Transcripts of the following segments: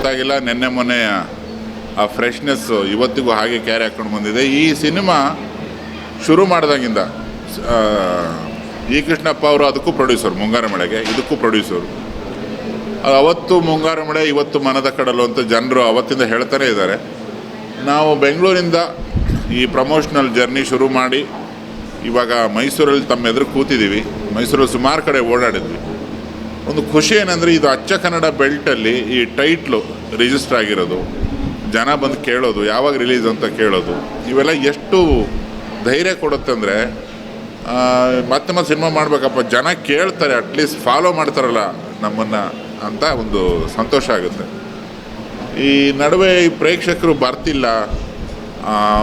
ಗೊತ್ತಾಗಿಲ್ಲ, ನಿನ್ನೆ ಮೊನ್ನೆ ಆ ಫ್ರೆಶ್ನೆಸ್ ಇವತ್ತಿಗೂ ಹಾಗೆ ಕ್ಯಾರಿ ಹಾಕ್ಕೊಂಡು ಬಂದಿದೆ. ಈ ಸಿನಿಮಾ ಶುರು ಮಾಡಿದಾಗಿಂದ ಈ ಕೃಷ್ಣಪ್ಪ ಅವರು ಅದಕ್ಕೂ ಪ್ರೊಡ್ಯೂಸರ್ ಮುಂಗಾರು ಮಳೆಗೆ ಇದಕ್ಕೂ ಪ್ರೊಡ್ಯೂಸರು ಅದು ಅವತ್ತು ಮುಂಗಾರು ಮಳೆ, ಇವತ್ತು ಮನದ ಕಡಲು ಅಂತ ಜನರು ಅವತ್ತಿಂದ ಹೇಳ್ತಾನೆ ಇದ್ದಾರೆ. ನಾವು ಬೆಂಗಳೂರಿಂದ ಈ ಪ್ರಮೋಷನಲ್ ಜರ್ನಿ ಶುರು ಮಾಡಿ, ಇವಾಗ ಮೈಸೂರಲ್ಲಿ ತಮ್ಮ ಎದುರು ಕೂತಿದ್ದೀವಿ. ಮೈಸೂರಲ್ಲಿ ಸುಮಾರು ಕಡೆ ಓಡಾಡಿದ್ವಿ. ಒಂದು ಖುಷಿ ಏನಂದರೆ ಇದು ಅಚ್ಚ ಕನ್ನಡ ಬೆಲ್ಟಲ್ಲಿ ಈ ಟೈಟ್ಲು ರಿಜಿಸ್ಟರ್ ಆಗಿರೋದು. ಜನ ಬಂದು ಕೇಳೋದು, ಯಾವಾಗ ರಿಲೀಸ್ ಅಂತ ಕೇಳೋದು. ಇವೆಲ್ಲ ಎಷ್ಟು ಧೈರ್ಯ ಕೊಡುತ್ತಂದರೆ ಮತ್ತೆ ಮತ್ತೆ ಸಿನಿಮಾ ಮಾಡಬೇಕಪ್ಪ, ಜನ ಕೇಳ್ತಾರೆ ಅಟ್ಲೀಸ್ಟ್ ಫಾಲೋ ಮಾಡ್ತಾರಲ್ಲ ನಮ್ಮನ್ನು ಅಂತ ಒಂದು ಸಂತೋಷ ಆಗುತ್ತೆ. ಈ ನಡುವೆ ಈ ಪ್ರೇಕ್ಷಕರು ಬರ್ತಿಲ್ಲ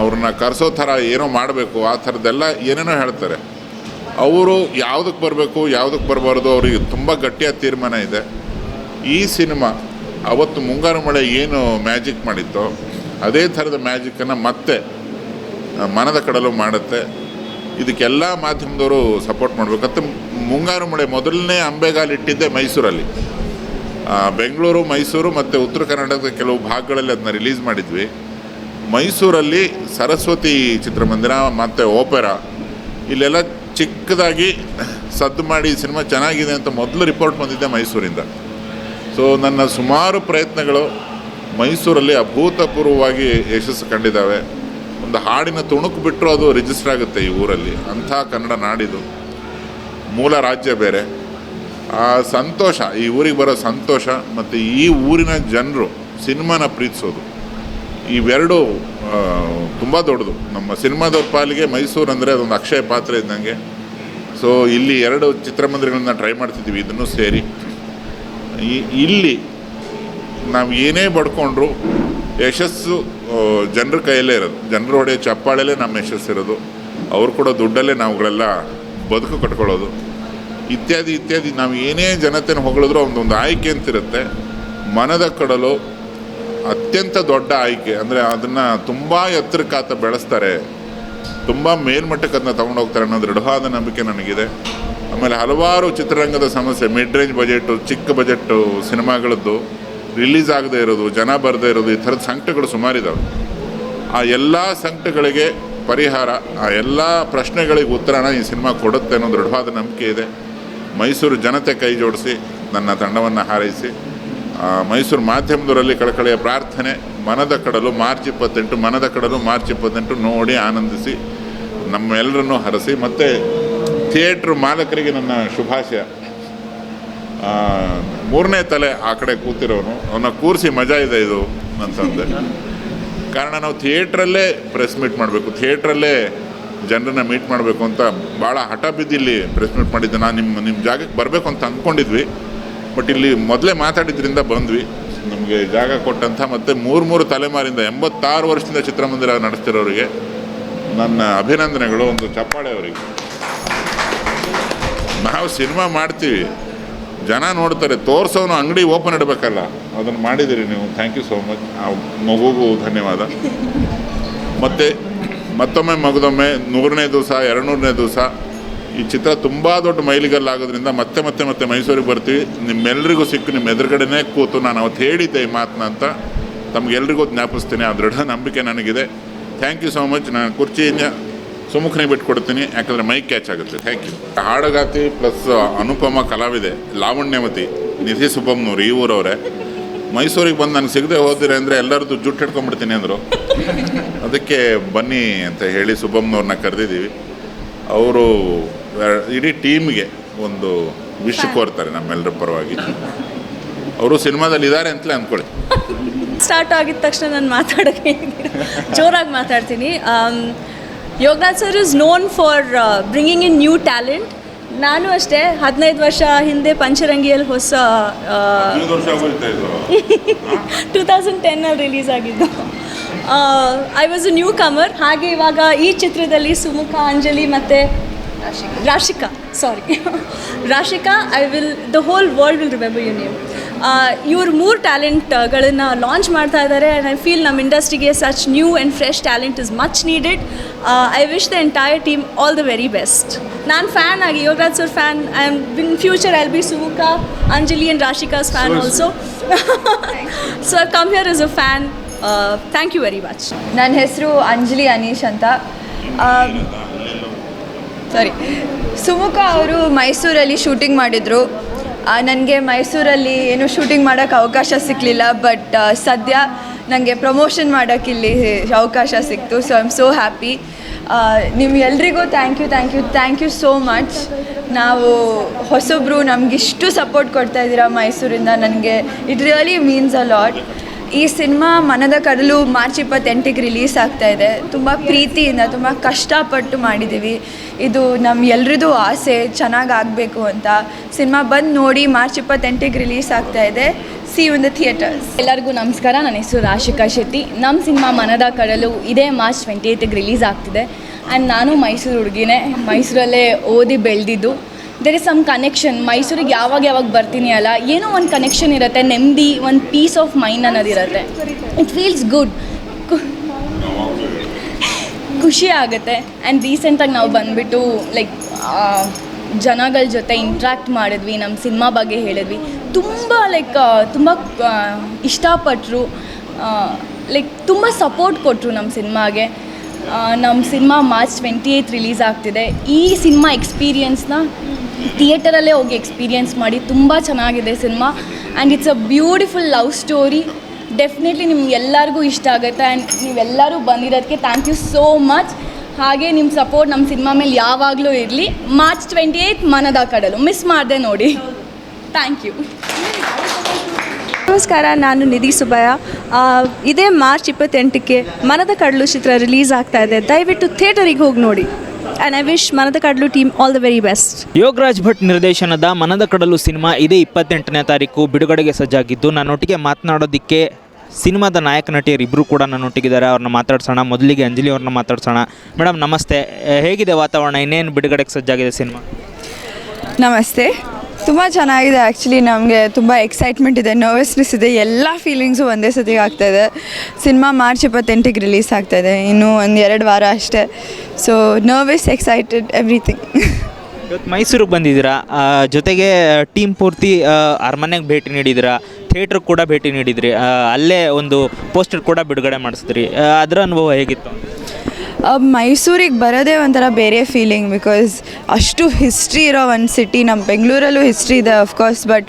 ಅವ್ರನ್ನ ಕರೆಸೋ ಥರ ಏನೋ ಮಾಡಬೇಕು, ಆ ಥರದ್ದೆಲ್ಲ ಏನೇನೋ ಹೇಳ್ತಾರೆ. ಅವರು ಯಾವುದಕ್ಕೆ ಬರಬೇಕು ಯಾವುದಕ್ಕೆ ಬರಬಾರ್ದು ಅವರಿಗೆ ತುಂಬ ಗಟ್ಟಿಯಾದ ತೀರ್ಮಾನ ಇದೆ. ಈ ಸಿನಿಮಾ ಅವತ್ತು ಮುಂಗಾರು ಮಳೆ ಏನು ಮ್ಯಾಜಿಕ್ ಮಾಡಿತ್ತೋ, ಅದೇ ಥರದ ಮ್ಯಾಜಿಕ್ಕನ್ನು ಮತ್ತೆ ಮನದ ಕಡಲು ಮಾಡುತ್ತೆ. ಇದಕ್ಕೆಲ್ಲ ಮಾಧ್ಯಮದವರು ಸಪೋರ್ಟ್ ಮಾಡಬೇಕಂತ ಮುಂಗಾರು ಮಳೆ ಮೊದಲನೇ ಅಂಬೆಗಾಲಿಟ್ಟಿದ್ದೆ ಮೈಸೂರಲ್ಲಿ. ಬೆಂಗಳೂರು, ಮೈಸೂರು ಮತ್ತು ಉತ್ತರ ಕರ್ನಾಟಕದ ಕೆಲವು ಭಾಗಗಳಲ್ಲಿ ಅದನ್ನ ರಿಲೀಸ್ ಮಾಡಿದ್ವಿ. ಮೈಸೂರಲ್ಲಿ ಸರಸ್ವತಿ ಚಿತ್ರಮಂದಿರ ಮತ್ತು ಓಪೆರಾ, ಇಲ್ಲೆಲ್ಲ ಚಿಕ್ಕದಾಗಿ ಸದ್ದು ಮಾಡಿ ಸಿನಿಮಾ ಚೆನ್ನಾಗಿದೆ ಅಂತ ಮೊದಲು ರಿಪೋರ್ಟ್ ಬಂದಿದ್ದೆ ಮೈಸೂರಿಂದ. ಸೊ ನನ್ನ ಸುಮಾರು ಪ್ರಯತ್ನಗಳು ಮೈಸೂರಲ್ಲಿ ಅಭೂತಪೂರ್ವವಾಗಿ ಯಶಸ್ಸು ಕಂಡಿದ್ದಾವೆ. ಒಂದು ಹಾಡಿನ ತುಣುಕು ಬಿಟ್ಟರು ಅದು ರಿಜಿಸ್ಟರ್ ಆಗುತ್ತೆ ಈ ಊರಲ್ಲಿ. ಅಂಥ ಕನ್ನಡ ನಾಡಿದು. ಮೂಲ ರಾಜ್ಯ ಬೇರೆ. ಆ ಸಂತೋಷ, ಈ ಊರಿಗೆ ಬರೋ ಸಂತೋಷ ಮತ್ತು ಈ ಊರಿನ ಜನರು ಸಿನಿಮಾನ ಪ್ರೀತಿಸೋದು. ಇವೆರಡು ತುಂಬ ದೊಡ್ಡದು. ನಮ್ಮ ಸಿನಿಮಾದವ್ರ ಪಾಲಿಗೆ ಮೈಸೂರು ಅಂದರೆ ಅದೊಂದು ಅಕ್ಷಯ ಪಾತ್ರ ಇದ್ದಂಗೆ. ಸೊ ಇಲ್ಲಿ ಎರಡು ಚಿತ್ರಮಂದಿರಗಳನ್ನ ಟ್ರೈ ಮಾಡ್ತಿದ್ದೀವಿ, ಇದನ್ನು ಸೇರಿ. ಇಲ್ಲಿ ನಾವು ಏನೇ ಬಡ್ಕೊಂಡ್ರು ಯಶಸ್ಸು ಜನರ ಕೈಯಲ್ಲೇ ಇರೋದು. ಜನರ ಹೊಡೆಯೋ ಚಪ್ಪಾಳೆಲ್ಲೇ ನಮ್ಮ ಯಶಸ್ಸಿರೋದು ಅವ್ರು ಕೂಡ ದುಡ್ಡಲ್ಲೇ ನಾವುಗಳೆಲ್ಲ ಬದುಕು ಕಟ್ಕೊಳ್ಳೋದು. ಇತ್ಯಾದಿ ಇತ್ಯಾದಿ, ನಾವು ಏನೇ ಜನತೆನ ಹೊಗಳಿದ್ರು ಒಂದೊಂದು ಆಯ್ಕೆ ಅಂತಿರುತ್ತೆ. ಮನದ ಕಡಲು ಅತ್ಯಂತ ದೊಡ್ಡ ಆಯ್ಕೆ. ಅಂದರೆ ಅದನ್ನು ತುಂಬ ಎತ್ತರಕ್ಕೆ ಆತ ಬೆಳೆಸ್ತಾರೆ. ತುಂಬ ಮೇಲ್ಮಟ್ಟಕ್ಕೆ ಅದನ್ನ ತೊಗೊಂಡು ಹೋಗ್ತಾರೆ ಅನ್ನೋ ದೃಢವಾದ ನಂಬಿಕೆ ನನಗಿದೆ. ಆಮೇಲೆ ಹಲವಾರು ಚಿತ್ರರಂಗದ ಸಮಸ್ಯೆ ಮಿಡ್ ರೇಂಜ್ ಬಜೆಟು ಚಿಕ್ಕ ಬಜೆಟ್ ಸಿನಿಮಾಗಳದ್ದು ರಿಲೀಸ್ ಆಗದೇ ಇರೋದು, ಜನ ಬರದೇ ಇರೋದು, ಈ ಥರದ ಸಂಕಟಗಳು ಸುಮಾರಿದ್ದಾವೆ ಆ ಎಲ್ಲ ಸಂಕಟಗಳಿಗೆ ಪರಿಹಾರ, ಆ ಎಲ್ಲ ಪ್ರಶ್ನೆಗಳಿಗೆ ಉತ್ತರನ ಈ ಸಿನಿಮಾ ಕೊಡುತ್ತೆ ಅನ್ನೋ ದೃಢವಾದ ನಂಬಿಕೆ ಇದೆ. ಮೈಸೂರು ಜನತೆ ಕೈ ಜೋಡಿಸಿ ನನ್ನ ತಂಡವನ್ನು ಹಾರೈಸಿ ಮೈಸೂರು ಮಾಧ್ಯಮದವರಲ್ಲಿ ಕಳಕಳಿಯ ಪ್ರಾರ್ಥನೆ, ಮನದ ಕಡಲು ಮಾರ್ಚ್ ಇಪ್ಪತ್ತೆಂಟು, ಮನದ ಕಡಲು ಮಾರ್ಚ್ ಇಪ್ಪತ್ತೆಂಟು ನೋಡಿ ಆನಂದಿಸಿ, ನಮ್ಮೆಲ್ಲರನ್ನೂ ಹರಸಿ, ಮತ್ತು ಥಿಯೇಟ್ರ್ ಮಾಲಕರಿಗೆ ನನ್ನ ಶುಭಾಶಯ. ಮೂರನೇ ತಲೆ ಆ ಕಡೆ ಕೂತಿರೋನು ಅವನ್ನ ಕೂರಿಸಿ ಮಜಾ ಇದೆ ಇದು ಅಂತಂದೆ ಕಾರಣ ನಾವು ಥಿಯೇಟ್ರಲ್ಲೇ ಪ್ರೆಸ್ ಮೀಟ್ ಮಾಡಬೇಕು, ಥಿಯೇಟ್ರಲ್ಲೇ ಜನರನ್ನ ಮೀಟ್ ಮಾಡಬೇಕು ಅಂತ ಭಾಳ ಹಠ ಬಿದ್ದಿಲ್ಲಿ ಪ್ರೆಸ್ ಮೀಟ್ ಮಾಡಿದ್ದೆ. ನಾನು ನಿಮ್ಮ ನಿಮ್ಮ ಜಾಗಕ್ಕೆ ಬರಬೇಕು ಅಂತ ಅಂದ್ಕೊಂಡಿದ್ವಿ. ಬಟ್ ಇಲ್ಲಿ ಮೊದಲೇ ಮಾತಾಡಿದ್ರಿಂದ ಬಂದ್ವಿ. ನಮಗೆ ಜಾಗ ಕೊಟ್ಟಂಥ ಮತ್ತು ಮೂರು ಮೂರು ತಲೆಮಾರಿಂದ ಎಂಬತ್ತಾರು ವರ್ಷದಿಂದ ಚಿತ್ರಮಂದಿರ ನಡೆಸ್ತಿರೋರಿಗೆ ನನ್ನ ಅಭಿನಂದನೆಗಳು, ಒಂದು ಚಪ್ಪಾಳೆ ಅವರಿಗೆ. ನಾವು ಸಿನಿಮಾ ಮಾಡ್ತೀವಿ. ಜನ ನೋಡ್ತಾರೆ, ತೋರಿಸೋನು ಅಂಗಡಿ ಓಪನ್ ಇಡಬೇಕಲ್ಲ. ಅದನ್ನು ಮಾಡಿದ್ದೀರಿ ನೀವು. ಥ್ಯಾಂಕ್ ಯು ಸೋ ಮಚ್ ಆ ಮಗುಗೂ ಧನ್ಯವಾದ. ಮತ್ತು ಮತ್ತೊಮ್ಮೆ ಮಗದೊಮ್ಮೆ ನೂರನೇ ದಿವಸ, ಎರಡುನೂರನೇ ದಿವಸ ಈ ಚಿತ್ರ ತುಂಬ ದೊಡ್ಡ ಮೈಲಿಗಲ್ಲಾಗೋದ್ರಿಂದ ಮತ್ತೆ ಮತ್ತೆ ಮತ್ತೆ ಮೈಸೂರಿಗೆ ಬರ್ತೀವಿ. ನಿಮ್ಮೆಲ್ಲರಿಗೂ ಸಿಕ್ಕು, ನಿಮ್ಮ ಎದುರುಗಡೆನೇ ಕೂತು ನಾನು ಅವತ್ತು ಹೇಳಿದ್ದೆ ಈ ಮಾತನ್ನ ಅಂತ. ತಮಗೆಲ್ರಿಗೂ ಜ್ಞಾಪಿಸ್ತೀನಿ, ಆ ದೃಢ ನಂಬಿಕೆ ನನಗಿದೆ. ಥ್ಯಾಂಕ್ ಯು ಸೋ ಮಚ್ ನಾನು ಕುರ್ಚಿಯಿಂದ ಸುಮುಖನೇ ಬಿಟ್ಕೊಡ್ತೀನಿ, ಯಾಕಂದರೆ ಮೈಕ್ ಕ್ಯಾಚ್ ಆಗುತ್ತೆ. ಥ್ಯಾಂಕ್ ಯು ಹಾಡಗಾತಿ ಪ್ಲಸ್ ಅನುಪಮ ಕಲಾವಿದೆ, ಲಾವಣ್ಯವತಿ, ನಿಧಿ ಸುಬ್ಬಮ್ನವ್ರು ಈ ಊರವರೇ. ಮೈಸೂರಿಗೆ ಬಂದು ನನಗೆ ಸಿಗದೆ ಹೋದಿರಿ ಅಂದರೆ ಎಲ್ಲರದ್ದು ಜುಟ್ಟು ಹಿಡ್ಕೊಂಡ್ಬಿಡ್ತೀನಿ ಅಂದರು. ಅದಕ್ಕೆ ಬನ್ನಿ ಅಂತ ಹೇಳಿ ಸುಬ್ಬಮ್ನವ್ರನ್ನ ಕರೆದಿದ್ದೀವಿ. ಅವರು ಇಡೀ ಟೀಮ್ಗೆ ಒಂದು ವಿಶ್ ಕೋರ್ತಾರೆ ನಮ್ಮೆಲ್ಲರ ಪರವಾಗಿ. ಅವರು ಸಿನಿಮಾದಲ್ಲಿ ಇದ್ದಾರೆ ಅಂತಲೇ ಅಂದ್ಕೊಳ್ಳಿ. ಸ್ಟಾರ್ಟ್ ಆಗಿದ ತಕ್ಷಣ ನಾನು ಮಾತಾಡೋಕ್ಕೆ ಜೋರಾಗಿ ಮಾತಾಡ್ತೀನಿ. Yoganath sir is known for bringing in new talent ನಾನು ಅಷ್ಟೇ ಹದಿನೈದು ವರ್ಷ ಹಿಂದೆ ಪಂಚರಂಗಿಯಲ್ಲಿ ಹೊಸ ಟೂ ತೌಸಂಡ್ ಟೆನ್ನಲ್ಲಿ ರಿಲೀಸ್ ಆಗಿದ್ದು. I was a newcomer ಹಾಗೆ ಇವಾಗ ಈ ಚಿತ್ರದಲ್ಲಿ ಸುಮುಖ ಅಂಜಲಿ ಮತ್ತು Rashika sorry Rashika I will the whole world will remember you name ಇವ್ರು ಮೂರು ಟ್ಯಾಲೆಂಟ್ಗಳನ್ನು ಲಾಂಚ್ ಮಾಡ್ತಾ ಇದ್ದಾರೆ ಆ್ಯಂಡ್ ಐ ಫೀಲ್ ನಮ್ಮ ಇಂಡಸ್ಟ್ರಿಗೆ such new and fresh talent is much needed I wish the entire team all the very best ನಾನು fan ಆಗಿ Yogaraj sir fan I am in future I'll be Sumukha Anjali and Rashika's fan also so I come here is a fan thank you very much ನನ್ನ ಹೆಸರು ಅಂಜಲಿ ಅನೀಶ್ ಅಂತ. ಸಾರಿ ಸುಮುಖ ಅವರು ಮೈಸೂರಲ್ಲಿ shooting ಮಾಡಿದರು. ನನಗೆ ಮೈಸೂರಲ್ಲಿ ಏನು ಶೂಟಿಂಗ್ ಮಾಡೋಕ್ಕೆ ಅವಕಾಶ ಸಿಕ್ಕಲಿಲ್ಲ ಬಟ್ ಸದ್ಯ ನನಗೆ ಪ್ರಮೋಷನ್ ಮಾಡೋಕ್ಕೆ ಇಲ್ಲಿ ಅವಕಾಶ ಸಿಕ್ತು so I am so happy ನಿಮ್ಗೆಲ್ರಿಗೂ thank you thank you thank you so much ನಾವು ಹೊಸೊಬ್ಬರು ನಮಗಿಷ್ಟು ಸಪೋರ್ಟ್ ಕೊಡ್ತಾ ಇದ್ದೀರಾ ಮೈಸೂರಿಂದ, ನನಗೆ it really means a lot ಈ cinema Manada Kadalu March ಇಪ್ಪತ್ತೆಂಟಿಗೆ release ಆಗ್ತಾ ಇದೆ. ತುಂಬ ಪ್ರೀತಿಯಿಂದ, ತುಂಬ ಕಷ್ಟಪಟ್ಟು ಮಾಡಿದ್ದೀವಿ ಇದು ನಮ್ಮ ಎಲ್ರದ್ದು ಆಸೆ ಚೆನ್ನಾಗಿ ಆಗಬೇಕು ಅಂತ. ಸಿನಿಮಾ ಬಂದು ನೋಡಿ ಮಾರ್ಚ್ ಇಪ್ಪತ್ತೆಂಟಿಗೆ ರಿಲೀಸ್ ಆಗ್ತಾ ಇದೆ. ಸಿ ಇನ್ ದ ಥಿಯೇಟರ್ಸ್ ಎಲ್ಲರಿಗೂ ನಮಸ್ಕಾರ. ನನ್ನ ಹೆಸರು ರಾಶಿಕಾ ಶೆಟ್ಟಿ. ನಮ್ಮ ಸಿನಿಮಾ ಮನದ ಕಡಲು ಇದೇ ಮಾರ್ಚ್ ಟ್ವೆಂಟಿ ಏಯ್ತಿಗೆ ರಿಲೀಸ್ ಆಗ್ತಿದೆ. ಆ್ಯಂಡ್ ನಾನು ಮೈಸೂರು ಹುಡುಗಿನೇ. ಮೈಸೂರಲ್ಲೇ ಓದಿ ಬೆಳೆದಿದ್ದು. ದೇರ್ ಇಸ್ ಸಮ್ ಕನೆಕ್ಷನ್ ಮೈಸೂರಿಗೆ ಯಾವಾಗ ಯಾವಾಗ ಬರ್ತೀನಿ ಅಲ್ಲ? ಏನೋ ಒಂದು ಕನೆಕ್ಷನ್ ಇರುತ್ತೆ. ನೆಮ್ಮದಿ, ಒಂದು ಪೀಸ್ ಆಫ್ ಮೈಂಡ್ ಅನ್ನೋದಿರುತ್ತೆ. ಇಟ್ ಫೀಲ್ಸ್ ಗುಡ್ ಖುಷಿ ಆಗುತ್ತೆ. ಆ್ಯಂಡ್ ರೀಸೆಂಟಾಗಿ ನಾವು ಬಂದುಬಿಟ್ಟು ಲೈಕ್ ಜನಗಳ ಜೊತೆ ಇಂಟ್ರ್ಯಾಕ್ಟ್ ಮಾಡಿದ್ವಿ ನಮ್ಮ ಸಿನಿಮಾ ಬಗ್ಗೆ ಹೇಳಿದ್ವಿ. ತುಂಬ ಲೈಕ್ ತುಂಬ ಇಷ್ಟಪಟ್ಟರು ಲೈಕ್ ತುಂಬ ಸಪೋರ್ಟ್ ಕೊಟ್ಟರು ನಮ್ಮ ಸಿನಿಮಾಗೆ. ನಮ್ಮ cinema March twenty eighth release ಆಗ್ತಿದೆ. ಈ ಸಿನಿಮಾ ಎಕ್ಸ್ಪೀರಿಯನ್ಸ್ನ ಥಿಯೇಟರಲ್ಲೇ ಹೋಗಿ ಎಕ್ಸ್ಪೀರಿಯನ್ಸ್ ಮಾಡಿ ತುಂಬ ಚೆನ್ನಾಗಿದೆ cinema. And it's a beautiful love story definitely ನಿಮ್ಗೆ ಎಲ್ಲರಿಗೂ ಇಷ್ಟ ಆಗುತ್ತೆ ಆ್ಯಂಡ್ ನೀವೆಲ್ಲರೂ ಬಂದಿರೋದಕ್ಕೆ ಥ್ಯಾಂಕ್ ಯು ಸೋ ಮಚ್ ಹಾಗೆ ನಿಮ್ಮ ಸಪೋರ್ಟ್ ನಮ್ಮ ಸಿನಿಮಾ ಮೇಲೆ ಯಾವಾಗಲೂ ಇರಲಿ. ಮಾರ್ಚ್ ಟ್ವೆಂಟಿ ಏಯ್ತ್ ಮನದ ಕಡಲು. ಮಿಸ್ ಮಾಡಿದೆ ನೋಡಿ. ಥ್ಯಾಂಕ್ ಯು ನಮಸ್ಕಾರ ನಾನು ನಿಧಿ ಸುಬ್ಬಯ್ಯ ಇದೇ ಮಾರ್ಚ್ ಇಪ್ಪತ್ತೆಂಟಕ್ಕೆ ಮನದ ಕಡಲು ಚಿತ್ರ ರಿಲೀಸ್ ಆಗ್ತಾ ಇದೆ. ದಯವಿಟ್ಟು ಥಿಯೇಟರಿಗೆ ಹೋಗಿ ನೋಡಿ. And I wish Manada Kadalu team all the very best Yogaraj Bhat ನಿರ್ದೇಶನದ ಮನದ ಕಡಲು ಸಿನಿಮಾ ಇದೇ ಇಪ್ಪತ್ತೆಂಟನೇ ತಾರೀಕು ಬಿಡುಗಡೆಗೆ ಸಜ್ಜಾಗಿದ್ದು ನನ್ನೊಟ್ಟಿಗೆ ಮಾತನಾಡೋದಕ್ಕೆ ಸಿನಿಮಾದ ನಾಯಕ ನಟಿಯರು ಇಬ್ಬರು ಕೂಡ ನನ್ನೊಟ್ಟಿಗಿದ್ದಾರೆ. ಅವ್ರನ್ನ ಮಾತಾಡ್ಸೋಣ. ಮೊದಲಿಗೆ ಅಂಜಲಿ ಅವ್ರನ್ನ ಮಾತಾಡ್ಸೋಣ. ಮೇಡಮ್, ನಮಸ್ತೆ. ಹೇಗಿದೆ ವಾತಾವರಣ? ಇನ್ನೇನು ಬಿಡುಗಡೆಗೆ ಸಜ್ಜಾಗಿದೆ ಸಿನಿಮಾ? ನಮಸ್ತೆ. ತುಂಬ ಚೆನ್ನಾಗಿದೆ ಆ್ಯಕ್ಚುಲಿ ನಮಗೆ ತುಂಬ ಎಕ್ಸೈಟ್ಮೆಂಟ್ ಇದೆ ನರ್ವಸ್ನೆಸ್ ಇದೆ. ಎಲ್ಲ ಫೀಲಿಂಗ್ಸು ಒಂದೇ ಸತಿಗೆ ಆಗ್ತಾಯಿದೆ ಸಿನಿಮಾ ಮಾರ್ಚ್ ಇಪ್ಪತ್ತೆಂಟಿಗೆ ರಿಲೀಸ್ ಆಗ್ತಾಯಿದೆ ಇನ್ನೂ ಒಂದು ಎರಡು ವಾರ ಅಷ್ಟೇ. ಸೊ ನರ್ವಸ್ ಎಕ್ಸೈಟೆಡ್ ಎವ್ರಿಥಿಂಗ್ ಇವತ್ತು ಮೈಸೂರಿಗೆ ಬಂದಿದ್ದೀರಾ? ಜೊತೆಗೆ ಟೀಮ್ ಪೂರ್ತಿ ಅರಮನೆಗೆ ಭೇಟಿ ನೀಡಿದ್ದೀರಾ? ಥಿಯೇಟ್ರಿಗೆ ಕೂಡ ಭೇಟಿ ನೀಡಿದ್ರಿ. ಅಲ್ಲೇ ಒಂದು ಪೋಸ್ಟರ್ ಕೂಡ ಬಿಡುಗಡೆ ಮಾಡಿಸಿದ್ರಿ. ಅದರ ಅನುಭವ ಹೇಗಿತ್ತು? ಮೈಸೂರಿಗೆ ಬರೋದೇ ಒಂಥರ ಬೇರೆ ಫೀಲಿಂಗ್ ಬಿಕಾಸ್ ಅಷ್ಟು ಹಿಸ್ಟ್ರಿ ಇರೋ ಒಂದು ಸಿಟಿ ನಮ್ಮ ಬೆಂಗಳೂರಲ್ಲೂ ಹಿಸ್ಟ್ರಿ ಇದೆ ಅಫ್ಕೋರ್ಸ್ ಬಟ್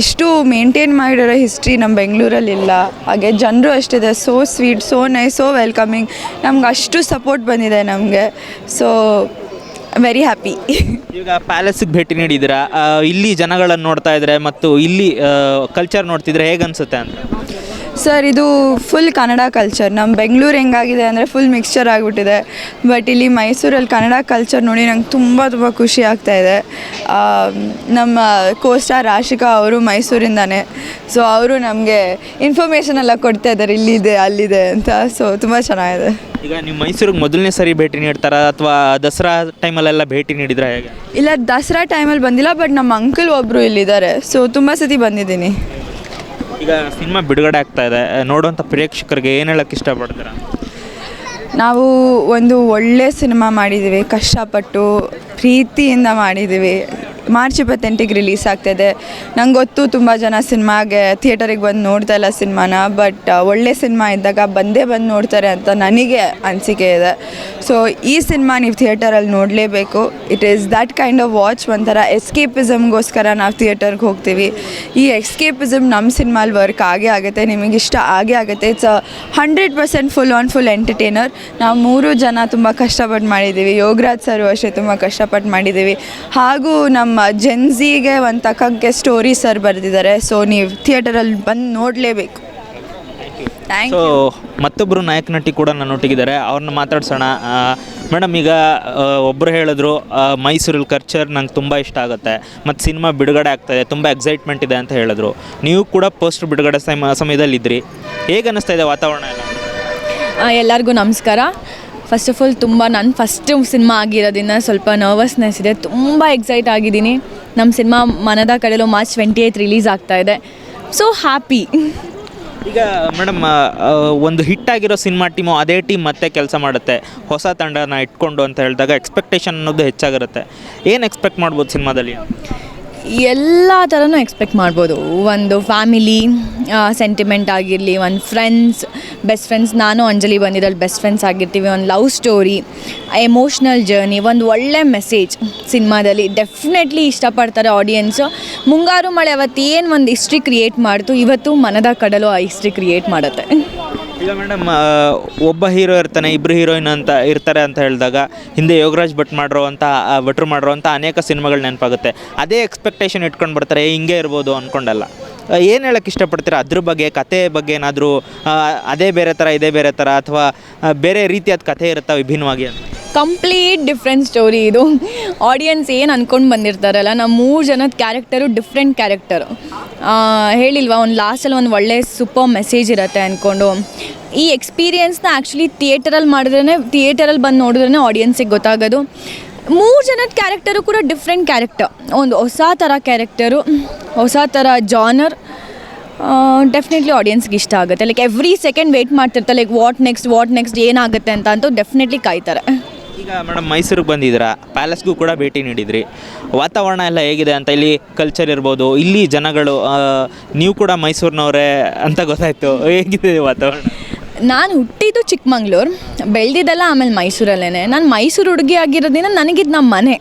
ಇಷ್ಟು ಮೇಂಟೈನ್ ಮಾಡಿರೋ ಹಿಸ್ಟ್ರಿ ನಮ್ಮ ಬೆಂಗಳೂರಲ್ಲಿ ಇಲ್ಲ. ಹಾಗೆ ಜನರು ಅಷ್ಟಿದೆ so sweet so nice so welcoming ನಮ್ಗೆ ಅಷ್ಟು ಸಪೋರ್ಟ್ ಬಂದಿದೆ ನಮಗೆ. ಸೊ ವೆರಿ ಹ್ಯಾಪಿ ಈಗ ಪ್ಯಾಲೇಸಿಗೆ ಭೇಟಿ ನೀಡಿದ್ರೆ ಇಲ್ಲಿ ಜನಗಳನ್ನು ನೋಡ್ತಾ ಇದ್ರೆ ಮತ್ತು ಇಲ್ಲಿ ಕಲ್ಚರ್ ನೋಡ್ತಿದ್ರೆ ಹೇಗನ್ಸುತ್ತೆ ಅಂತ? ಸರ್ ಇದು ಫುಲ್ ಕನ್ನಡ ಕಲ್ಚರ್ ನಮ್ಮ ಬೆಂಗಳೂರು ಹೆಂಗಾಗಿದೆ ಅಂದರೆ ಫುಲ್ ಮಿಕ್ಸ್ಚರ್ ಆಗಿಬಿಟ್ಟಿದೆ. ಬಟ್ ಇಲ್ಲಿ ಮೈಸೂರಲ್ಲಿ ಕನ್ನಡ ಕಲ್ಚರ್ ನೋಡಿ ನಂಗೆ ತುಂಬ ತುಂಬ ಖುಷಿ ಆಗ್ತಾ ಇದೆ. ನಮ್ಮ ಕೋಸ್ಟಾರ್ ರಾಶಿಕಾ ಅವರು ಮೈಸೂರಿಂದಾನೆ. ಸೊ ಅವರು ನಮಗೆ ಇನ್ಫಾರ್ಮೇಷನ್ ಎಲ್ಲ ಕೊಡ್ತಾ ಇದ್ದಾರೆ. ಇಲ್ಲಿದೆ ಅಲ್ಲಿದೆ ಅಂತ. ಸೊ ತುಂಬ ಚೆನ್ನಾಗಿದೆ. ಈಗ ನೀವು ಮೈಸೂರಿಗೆ ಮೊದಲನೇ ಸರಿ ಭೇಟಿ ನೀಡ್ತಾರಾ? ಅಥವಾ ದಸರಾ ಟೈಮಲ್ಲೆಲ್ಲ ಭೇಟಿ ನೀಡಿದ್ರೆ ಹೇಗೆ? ಇಲ್ಲ ದಸರಾ ಟೈಮಲ್ಲಿ ಬಂದಿಲ್ಲ. ಬಟ್ ನಮ್ಮ ಅಂಕಲ್ ಒಬ್ಬರು ಇಲ್ಲಿದ್ದಾರೆ. ಸೊ ತುಂಬ ಸತಿ ಬಂದಿದ್ದೀನಿ. ಈಗ ಸಿನಿಮಾ ಬಿಡುಗಡೆ ಆಗ್ತಾ ಇದೆ. ನೋಡುವಂಥ ಪ್ರೇಕ್ಷಕರಿಗೆ ಏನು ಹೇಳಕ್ಕೆ ಇಷ್ಟಪಡ್ತೀರಾ? ನಾವು ಒಂದು ಒಳ್ಳೆ ಸಿನಿಮಾ ಮಾಡಿದ್ದೀವಿ. ಕಷ್ಟಪಟ್ಟು ಪ್ರೀತಿಯಿಂದ ಮಾಡಿದ್ದೀವಿ. ಮಾರ್ಚ್ ಇಪ್ಪತ್ತೆಂಟಿಗೆ ರಿಲೀಸ್ ಆಗ್ತಾಯಿದೆ ನಂಗೆ ಗೊತ್ತು ತುಂಬ ಜನ ಸಿನಿಮಾಗೆ ಥಿಯೇಟರಿಗೆ ಬಂದು ನೋಡ್ತಾ ಇಲ್ಲ ಸಿನಿಮಾನ ಬಟ್ ಒಳ್ಳೆ ಸಿನಿಮಾ ಇದ್ದಾಗ ಬಂದೇ ಬಂದು ನೋಡ್ತಾರೆ ಅಂತ ನನಗೆ ಅನಿಸಿಕೆ ಇದೆ. ಸೊ ಈ ಸಿನಿಮಾ ನೀವು ಥಿಯೇಟರಲ್ಲಿ ನೋಡಲೇಬೇಕು. It is that kind of watch ಒಂಥರ ಎಸ್ಕೇಪಿಸಮ್ಗೋಸ್ಕರ ನಾವು ಥಿಯೇಟರ್ಗೆ ಹೋಗ್ತೀವಿ. ಈ ಎಸ್ಕೇಪಿಸಮ್ ನಮ್ಮ ಸಿನಿಮಾಲಿ ವರ್ಕ್ ಆಗೇ ಆಗುತ್ತೆ ನಿಮಗೆ ಇಷ್ಟ ಆಗೇ ಆಗುತ್ತೆ. It's a hundred percent full on full entertainer ನಾವು ಮೂರು ಜನ ತುಂಬ ಕಷ್ಟಪಟ್ಟು ಮಾಡಿದ್ದೀವಿ. ಯೋಗರಾಜ್ ಸರ್ ಅಷ್ಟೇ ತುಂಬ ಕಷ್ಟಪಟ್ಟು ಮಾಡಿದ್ದೀವಿ. ಹಾಗೂ ನಮ್ಮ ಜೆನ್ಸಿಗೆ ಒಂದು ತಕ್ಕಂಗೆ ಸ್ಟೋರಿ ಸರ್ ಬರೆದಿದ್ದಾರೆ ಸೊ ನೀವು ಥಿಯೇಟರಲ್ಲಿ ಬಂದು ನೋಡಲೇಬೇಕು. ಥ್ಯಾಂಕ್ ಸೊ ಯು ಮತ್ತೊಬ್ಬರು ನಾಯಕ ನಟಿ ಕೂಡ ನನ್ನೊಟ್ಟಿಗಿದ್ದಾರೆ. ಅವ್ರನ್ನ ಮಾತಾಡ್ಸೋಣ. ಮೇಡಮ್ ಈಗ ಒಬ್ಬರು ಹೇಳಿದ್ರು ಮೈಸೂರಲ್ಲಿ ಕಲ್ಚರ್ ನಂಗೆ ತುಂಬ ಇಷ್ಟ ಆಗುತ್ತೆ. ಮತ್ತು ಸಿನಿಮಾ ಬಿಡುಗಡೆ ಆಗ್ತಾಯಿದೆ ತುಂಬ ಎಕ್ಸೈಟ್ಮೆಂಟ್ ಇದೆ ಅಂತ ಹೇಳಿದ್ರು. ನೀವು ಕೂಡ ಪೋಸ್ಟ್ ಬಿಡುಗಡೆ ಸಮ ಸಮಯದಲ್ಲಿ ಇದ್ರಿ ಹೇಗೆ ಅನ್ನಿಸ್ತಾ ಇದೆ ವಾತಾವರಣ ಎಲ್ಲ? ಎಲ್ಲರಿಗೂ ನಮಸ್ಕಾರ. ಫಸ್ಟ್ ಆಫ್ ಆಲ್ ತುಂಬ ನನ್ನ ಫಸ್ಟ್ ಸಿನಿಮಾ ಆಗಿರೋದರಿಂದ ಸ್ವಲ್ಪ ನರ್ವಸ್ನೆಸ್ ಇದೆ. ತುಂಬ ಎಕ್ಸೈಟ್ ಆಗಿದ್ದೀನಿ. ನಮ್ಮ ಸಿನಿಮಾ ಮನದ ಕಡೆಯಲ್ಲೂ ಮಾರ್ಚ್ ಟ್ವೆಂಟಿ ಏಯ್ತ್ ರಿಲೀಸ್ ಆಗ್ತಾ ಇದೆ. ಸೊ ಹ್ಯಾಪಿ ಈಗ ಮೇಡಮ್ ಒಂದು ಹಿಟ್ ಆಗಿರೋ ಸಿನಿಮಾ ಟೀಮು ಅದೇ ಟೀಮ್ ಮತ್ತೆ ಕೆಲಸ ಮಾಡುತ್ತೆ. ಹೊಸ ತಂಡನ ಇಟ್ಕೊಂಡು ಅಂತ ಹೇಳಿದಾಗ ಎಕ್ಸ್ಪೆಕ್ಟೇಷನ್ ಅನ್ನೋದು ಹೆಚ್ಚಾಗಿರುತ್ತೆ. ಏನು ಎಕ್ಸ್ಪೆಕ್ಟ್ ಮಾಡ್ಬೋದು ಸಿನಿಮಾದಲ್ಲಿ ಎಲ್ಲ ಥರನೂ ಎಕ್ಸ್ಪೆಕ್ಟ್ ಮಾಡ್ಬೋದು. ಒಂದು ಫ್ಯಾಮಿಲಿ ಸೆಂಟಿಮೆಂಟ್ ಆಗಿರಲಿ, ಒಂದು ಫ್ರೆಂಡ್ಸ್ ಬೆಸ್ಟ್ ಫ್ರೆಂಡ್ಸ್ ನಾನು, ಅಂಜಲಿ ಬಂದಿದ್ದಲ್ಲಿ ಬೆಸ್ಟ್ ಫ್ರೆಂಡ್ಸ್ ಆಗಿರ್ತೀವಿ. ಒಂದು ಲವ್ ಸ್ಟೋರಿ ಎಮೋಷ್ನಲ್ ಜರ್ನಿ ಒಂದು ಒಳ್ಳೆ ಮೆಸೇಜ್ ಸಿನಿಮಾದಲ್ಲಿ. ಡೆಫಿನೆಟ್ಲಿ ಇಷ್ಟಪಡ್ತಾರೆ ಆಡಿಯನ್ಸು ಮುಂಗಾರು ಮಳೆ ಅವತ್ತೇನು ಒಂದು ಹಿಸ್ಟ್ರಿ ಕ್ರಿಯೇಟ್ ಮಾಡ್ತು, ಇವತ್ತು ಮನದ ಕಡಲು ಆ ಹಿಸ್ಟ್ರಿ ಕ್ರಿಯೇಟ್ ಮಾಡುತ್ತೆ. ಈಗ ಮೇಡಮ್ ಒಬ್ಬ ಹೀರೋ ಇರ್ತಾನೆ ಇಬ್ಬರು ಹೀರೋಯಿನ್ ಅಂತ ಇರ್ತಾರೆ ಅಂತ ಹೇಳಿದಾಗ ಹಿಂದೆ ಯೋಗರಾಜ್ ಭಟ್ ಮಾಡಿರೋವಂಥ ಭಟ್ರು ಅಂತ ಅನೇಕ ಸಿನಿಮಾಗಳು ನೆನಪಾಗುತ್ತೆ. ಅದೇ ಎಕ್ಸ್ಪೆಕ್ಟೇಷನ್ ಇಟ್ಕೊಂಡು ಬರ್ತಾರೆ "ಏ, ಹಿಂಗೆ ಇರ್ಬೋದು ಅಂದ್ಕೊಂಡಲ್ಲ ಏನು ಹೇಳಕ್ಕೆ ಇಷ್ಟಪಡ್ತೀರಾ? ಅದ್ರ ಬಗ್ಗೆ, ಕತೆ ಬಗ್ಗೆ ಏನಾದರೂ ಅದೇ ಬೇರೆ ಥರ ಇದೇ ಬೇರೆ ಥರ ಅಥವಾ ಬೇರೆ ರೀತಿಯಾದ ಕಥೆ ಇರುತ್ತಾ ವಿಭಿನ್ನವಾಗಿ ಅಂತ? ಕಂಪ್ಲೀಟ್ ಡಿಫ್ರೆಂಟ್ ಸ್ಟೋರಿ ಇದು. ಆಡಿಯನ್ಸ್ ಏನು ಅಂದ್ಕೊಂಡು ಬಂದಿರ್ತಾರಲ್ಲ ನಮ್ಮ ಮೂರು ಜನದ ಕ್ಯಾರೆಕ್ಟರು ಡಿಫ್ರೆಂಟ್ ಕ್ಯಾರೆಕ್ಟರು ಹೇಳಿಲ್ವಾ, ಒಂದು ಲಾಸ್ಟಲ್ಲಿ ಒಂದು ಒಳ್ಳೆ ಸೂಪರ್ ಮೆಸೇಜ್ ಇರುತ್ತೆ ಅಂದ್ಕೊಂಡು ಈ ಎಕ್ಸ್ಪೀರಿಯೆನ್ಸ್ನ ಆ್ಯಕ್ಚುಲಿ ಥಿಯೇಟರಲ್ಲಿ ಮಾಡಿದ್ರೇ ಥಿಯೇಟರಲ್ಲಿ ಬಂದು ನೋಡಿದ್ರೇ ಆಡಿಯನ್ಸಿಗೆ ಗೊತ್ತಾಗೋದು. ಮೂರು ಜನದ ಕ್ಯಾರೆಕ್ಟರು ಕೂಡ ಡಿಫ್ರೆಂಟ್ ಕ್ಯಾರೆಕ್ಟರ್ ಒಂದು ಹೊಸ ಥರ ಕ್ಯಾರೆಕ್ಟರು ಹೊಸ ಥರ ಜಾನರ್ ಡೆಫಿನೆಟ್ಲಿ ಆಡಿಯನ್ಸ್ಗೆ ಇಷ್ಟ ಆಗುತ್ತೆ. ಲೈಕ್ ಎವ್ರಿ ಸೆಕೆಂಡ್ ವೆಯ್ಟ್ ಮಾಡ್ತಿರ್ತಾರೆ like what next what next ಏನಾಗುತ್ತೆ ಅಂತ ಅಂತೂ ಡೆಫಿನೆಟ್ಲಿ ಕಾಯ್ತಾರೆ. ಈಗ ಮೇಡಮ್ ಮೈಸೂರಿಗೆ ಬಂದಿದ್ದೀರಾ? ಪ್ಯಾಲೇಸ್ಗೂ ಕೂಡ ಭೇಟಿ ನೀಡಿದ್ರಿ. ವಾತಾವರಣ ಎಲ್ಲ ಹೇಗಿದೆ ಅಂತ ಇಲ್ಲಿ ಕಲ್ಚರ್ ಇರ್ಬೋದು, ಇಲ್ಲಿ ಜನಗಳು ನೀವು ಕೂಡ ಮೈಸೂರಿನವರೇ ಅಂತ ಗೊತ್ತಾಯಿತು. ಹೇಗಿದೆ ವಾತಾವರಣ? ನಾನು ಹುಟ್ಟಿದ್ದು ಚಿಕ್ಕಮಂಗ್ಳೂರು, ಬೆಳೆದಿದ್ದೆಲ್ಲ ಆಮೇಲೆ ಮೈಸೂರಲ್ಲೇ ನಾನು ಮೈಸೂರು ಹುಡುಗಿ ಆಗಿರೋದ್ರಿಂದ ನನಗಿದ್ದು ನಮ್ಮ ಮನೆ.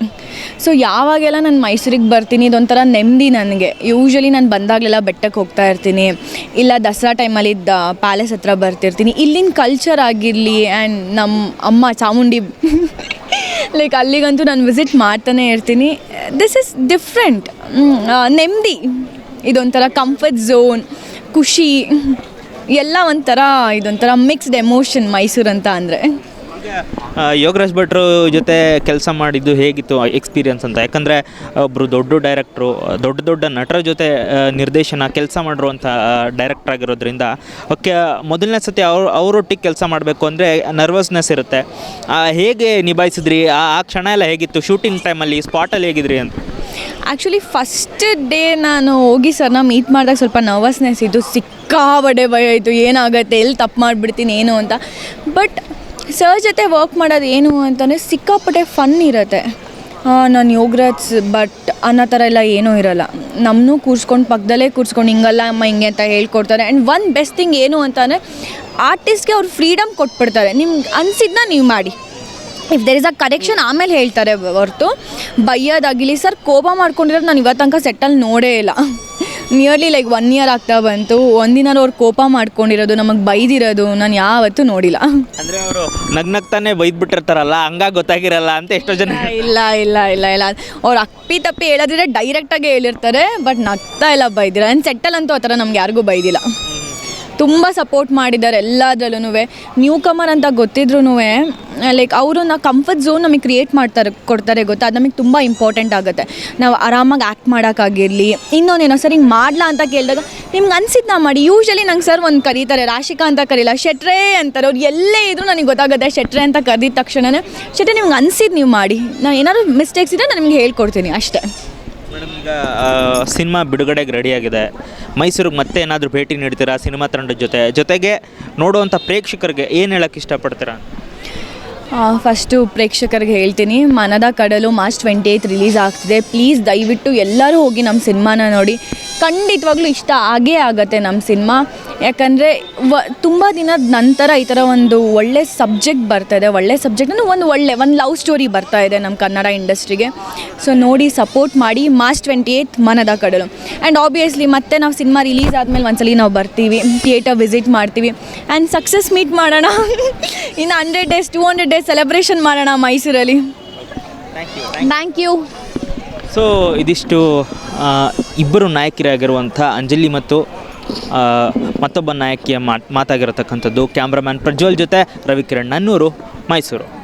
ಸೊ ಯಾವಾಗೆಲ್ಲ ನಾನು ಮೈಸೂರಿಗೆ ಬರ್ತೀನಿ, ಇದೊಂಥರ ನೆಮ್ಮದಿ ನನಗೆ. ಯೂಶ್ವಲಿ ನಾನು ಬಂದಾಗಲೆಲ್ಲ ಬೆಟ್ಟಕ್ಕೆ ಹೋಗ್ತಾ ಇರ್ತೀನಿ. ಇಲ್ಲ ದಸರಾ ಟೈಮಲ್ಲಿ ಇದ್ದ ಪ್ಯಾಲೇಸ್ ಹತ್ರ ಬರ್ತಿರ್ತೀನಿ. ಇಲ್ಲಿನ ಕಲ್ಚರ್ ಆಗಿರಲಿ ಆ್ಯಂಡ್ ನಮ್ಮ ಅಮ್ಮ ಚಾಮುಂಡಿ ಲೈಕ್ ಅಲ್ಲಿಗಂತೂ ನಾನು ವಿಸಿಟ್ ಮಾಡ್ತಾನೆ ಇರ್ತೀನಿ. ದಿಸ್ ಇಸ್ ಡಿಫ್ರೆಂಟ್ ನೆಮ್ಮದಿ. ಇದೊಂಥರ ಕಂಫರ್ಟ್ ಝೋನ್ ಖುಷಿ. ಎಲ್ಲ ಒಂಥರ ಇದೊಂಥರ ಮಿಕ್ಸ್ಡ್ ಎಮೋಷನ್ ಮೈಸೂರು ಅಂತ ಅಂದರೆ. ಯೋಗರಾಜ್ ಭಟ್ರು ಜೊತೆ ಕೆಲಸ ಮಾಡಿದ್ದು ಹೇಗಿತ್ತು ಎಕ್ಸ್ಪೀರಿಯನ್ಸ್ ಅಂತ? ಯಾಕಂದರೆ ಒಬ್ಬರು ದೊಡ್ಡ ಡೈರೆಕ್ಟ್ರು ದೊಡ್ಡ ದೊಡ್ಡ ನಟರ ಜೊತೆ ನಿರ್ದೇಶನ ಕೆಲಸ ಮಾಡಿರುವಂಥ ಡೈರೆಕ್ಟ್ರ್ ಆಗಿರೋದ್ರಿಂದ, ಓಕೆ, ಮೊದಲನೇ ಸತಿ ಅವ್ರು ಅವರೊಟ್ಟಿಗೆ ಕೆಲಸ ಮಾಡಬೇಕು ಅಂದರೆ ನರ್ವಸ್ನೆಸ್ ಇರುತ್ತೆ. ಹೇಗೆ ನಿಭಾಯಿಸಿದ್ರಿ? ಆ ಆ ಕ್ಷಣ ಎಲ್ಲ ಹೇಗಿತ್ತು? ಶೂಟಿಂಗ್ ಟೈಮಲ್ಲಿ ಸ್ಪಾಟಲ್ಲಿ ಹೇಗಿದ್ರಿ ಅಂತ? ಆ್ಯಕ್ಚುಲಿ ಫಸ್ಟ್ ಡೇ ನಾನು ಹೋಗಿ ಸರ್ನ ಮೀಟ್ ಮಾಡಿದಾಗ ಸ್ವಲ್ಪ ನರ್ವಸ್ನೆಸ್ ಇತ್ತು. ಸಿಕ್ಕಾಬಡೆ ಭಯ ಇತ್ತು. ಏನಾಗುತ್ತೆ? ಎಲ್ಲಿ ತಪ್ಪು ಮಾಡಿಬಿಡ್ತೀನಿ, ಏನು ಅಂತ. ಬಟ್ ಸರ್ ಜೊತೆ ವರ್ಕ್ ಮಾಡೋದು ಏನು ಅಂತಂದರೆ ಸಿಕ್ಕಾಪಟ್ಟೆ ಫನ್ ಇರುತ್ತೆ. ನಾನು ಯೋಗರಾಜ್ ಬಟ್ ಅನ್ನೋ ಥರ ಎಲ್ಲ ಏನೂ ಇರೋಲ್ಲ. ನಮ್ಮನ್ನೂ ಕೂರಿಸ್ಕೊಂಡು ಪಕ್ಕದಲ್ಲೇ ಕೂರಿಸ್ಕೊಂಡು ಹಿಂಗಲ್ಲ ಅಮ್ಮ ಹಿಂಗೆ ಅಂತ ಹೇಳ್ಕೊಡ್ತಾರೆ. ಆ್ಯಂಡ್ ಒನ್ ಬೆಸ್ಟ್ ಥಿಂಗ್ ಏನು ಅಂತಂದರೆ ಆರ್ಟಿಸ್ಟ್ಗೆ ಅವ್ರು ಫ್ರೀಡಮ್ ಕೊಟ್ಬಿಡ್ತಾರೆ. ನಿಮ್ಗೆ ಅನಿಸಿದ್ನ ನೀವು ಮಾಡಿ. If there is a correction ಆಮೇಲೆ ಹೇಳ್ತಾರೆ ಹೊರತು. ಬೈಯೋದಾಗಿಲಿ ಸರ್ ಕೋಪ ಮಾಡ್ಕೊಂಡಿರೋದು ನಾನು ಇವತ್ತು ತನಕ ಸೆಟ್ಟಲ್ಲಿ ನೋಡೇ ಇಲ್ಲ. ನಿಯರ್ಲಿ ಲೈಕ್ ಒನ್ ಇಯರ್ ಆಗ್ತಾ ಬಂತು. ಒಂದಿನ ಅವ್ರು ಕೋಪ ಮಾಡ್ಕೊಂಡಿರೋದು ನಮಗೆ ಬೈದಿರೋದು ನಾನು ಯಾವತ್ತೂ ನೋಡಿಲ್ಲ. ಅಂದರೆ ಅವರು ನಗ್ನಗ್ತಾನೆ ಬೈದ್ಬಿಟ್ಟಿರ್ತಾರಲ್ಲ ಹಂಗಾಗಿ ಗೊತ್ತಾಗಿರಲ್ಲ ಅಂತ ಎಷ್ಟೋ ಜನ ಇಲ್ಲ ಇಲ್ಲ ಇಲ್ಲ ಇಲ್ಲ ಅವ್ರು ಅಪ್ಪಿ ತಪ್ಪಿ ಹೇಳೋದಿದ್ರೆ ಡೈರೆಕ್ಟಾಗಿ ಹೇಳಿರ್ತಾರೆ ಬಟ್ ನಗ್ತಾ ಇಲ್ಲ ಬೈದಿರ. ಸೆಟ್ಟಲ್ ಅಂತೂ ಆ ಥರ ನಮ್ಗೆ ಯಾರಿಗೂ ಬೈದಿಲ್ಲ. ತುಂಬ ಸಪೋರ್ಟ್ ಮಾಡಿದ್ದಾರೆ ಎಲ್ಲದರಲ್ಲೂ ನ್ಯೂ ಕಮರ್ ಅಂತ ಗೊತ್ತಿದ್ರು ಲೈಕ್ ಅವರು ನಾ ಕಂಫರ್ಟ್ ಝೋನ್ ನಮಗೆ ಕ್ರಿಯೇಟ್ ಮಾಡ್ತಾರೆ, ಕೊಡ್ತಾರೆ ಗೊತ್ತಾ? ಅದು ನಮಗೆ ತುಂಬ ಇಂಪಾರ್ಟೆಂಟ್ ಆಗುತ್ತೆ. ನಾವು ಆರಾಮಾಗಿ ಆ್ಯಕ್ಟ್ ಮಾಡೋಕ್ಕಾಗಿರಲಿ, ಇನ್ನೊಂದೇನೋ, ಸರ್ ಹಿಂಗೆ ಮಾಡ್ಲಾ? ಅಂತ ಕೇಳಿದಾಗ, ನಿಮ್ಗೆ ಅನ್ಸಿದ್ದು ನಾ ಮಾಡಿ? ಯೂಶ್ವಲಿ ನಂಗೆ ಸರ್ ಒಂದು ಕರೀತಾರೆ, ರಾಶಿಕಾ ಅಂತ ಕರೀಲ್ಲ ಶೆಟ್ರೆ ಅಂತಾರೆ. ಅವ್ರು ಎಲ್ಲೇ ಇದ್ರೂ ನನಗೆ ಗೊತ್ತಾಗುತ್ತೆ, ಶೆಟ್ರೆ ಅಂತ ಕರೆದಿದ ತಕ್ಷಣನೇ, ಶೆಟ್ರೆ, ನಿಮ್ಗೆ ಅನಿಸಿದ್ದು ನೀವು ಮಾಡಿ. ನಾನು ಏನಾದ್ರು ಮಿಸ್ಟೇಕ್ಸ್ ಇದ್ದರೆ ನಾನು ನಿಮ್ಗೆ ಹೇಳ್ಕೊಡ್ತೀನಿ ಅಷ್ಟೇ. ಮೇಡಮ್, ಈಗ ಸಿನಿಮಾ ಬಿಡುಗಡೆಗೆ ರೆಡಿಯಾಗಿದೆ. ಮೈಸೂರಿಗೆ ಮತ್ತೆ ಏನಾದರೂ ಭೇಟಿ ನೀಡ್ತೀರಾ ಸಿನಿಮಾ ತಂಡದ ಜೊತೆ? ಜೊತೆಗೆ ನೋಡುವಂಥ ಪ್ರೇಕ್ಷಕರಿಗೆ ಏನು ಹೇಳಕ್ಕೆ ಇಷ್ಟಪಡ್ತೀರಾ? ಫಸ್ಟು ಪ್ರೇಕ್ಷಕರಿಗೆ ಹೇಳ್ತೀನಿ, Manada Kadalu March twenty eight release ಆಗ್ತಿದೆ. ಪ್ಲೀಸ್ ದಯವಿಟ್ಟು ಎಲ್ಲರೂ ಹೋಗಿ ನಮ್ಮ ಸಿನಿಮಾನ ನೋಡಿ. ಖಂಡಿತವಾಗ್ಲೂ ಇಷ್ಟ ಆಗೇ ಆಗುತ್ತೆ ನಮ್ಮ ಸಿನಿಮಾ. ಯಾಕಂದರೆ ವ, ತುಂಬ ದಿನದ ನಂತರ ಈ ಥರ ಒಂದು ಒಳ್ಳೆ ಸಬ್ಜೆಕ್ಟ್ ಬರ್ತಾ ಇದೆ. ಒಳ್ಳೆ ಸಬ್ಜೆಕ್ಟ್ ಒಂದು ಒಳ್ಳೆ, ಒಂದು ಲವ್ ಸ್ಟೋರಿ ಬರ್ತಾ ಇದೆ ನಮ್ಮ ಕನ್ನಡ ಇಂಡಸ್ಟ್ರಿಗೆ ಸೊ ನೋಡಿ ಸಪೋರ್ಟ್ ಮಾಡಿ, ಮಾರ್ಚ್ ಟ್ವೆಂಟಿ ಏಯ್ತ್ ಮನದ ಕಡಲು. ಆ್ಯಂಡ್ ಆಬ್ವಿಯಸ್ಲಿ ಮತ್ತೆ ನಾವು ಸಿನಿಮಾ ರಿಲೀಸ್ ಆದಮೇಲೆ ಒಂದ್ಸಲಿ ನಾವು ಬರ್ತೀವಿ ಥಿಯೇಟರ್ ವಿಸಿಟ್ ಮಾಡ್ತೀವಿ. ಆ್ಯಂಡ್ ಸಕ್ಸಸ್ ಮೀಟ್ ಮಾಡೋಣ. ಇನ್ನು hundred days two hundred celebration ಮಾಡೋಣ ಮೈಸೂರಲ್ಲಿ. ಥ್ಯಾಂಕ್ ಯು ಸೊ ಇದಿಷ್ಟು ಇಬ್ಬರು ನಾಯಕಿಯಾಗಿರುವಂಥ ಅಂಜಲಿ ಮತ್ತು ಮತ್ತೊಬ್ಬ ನಾಯಕಿಯ ಮಾತ್, ಮಾತಾಗಿರತಕ್ಕಂಥದ್ದು ಕ್ಯಾಮ್ರಾಮ್ಯಾನ್ ಪ್ರಜ್ವಲ್ ಜೊತೆ ರವಿಕಿರಣ್ ನನ್ನೂರು, ಮೈಸೂರು.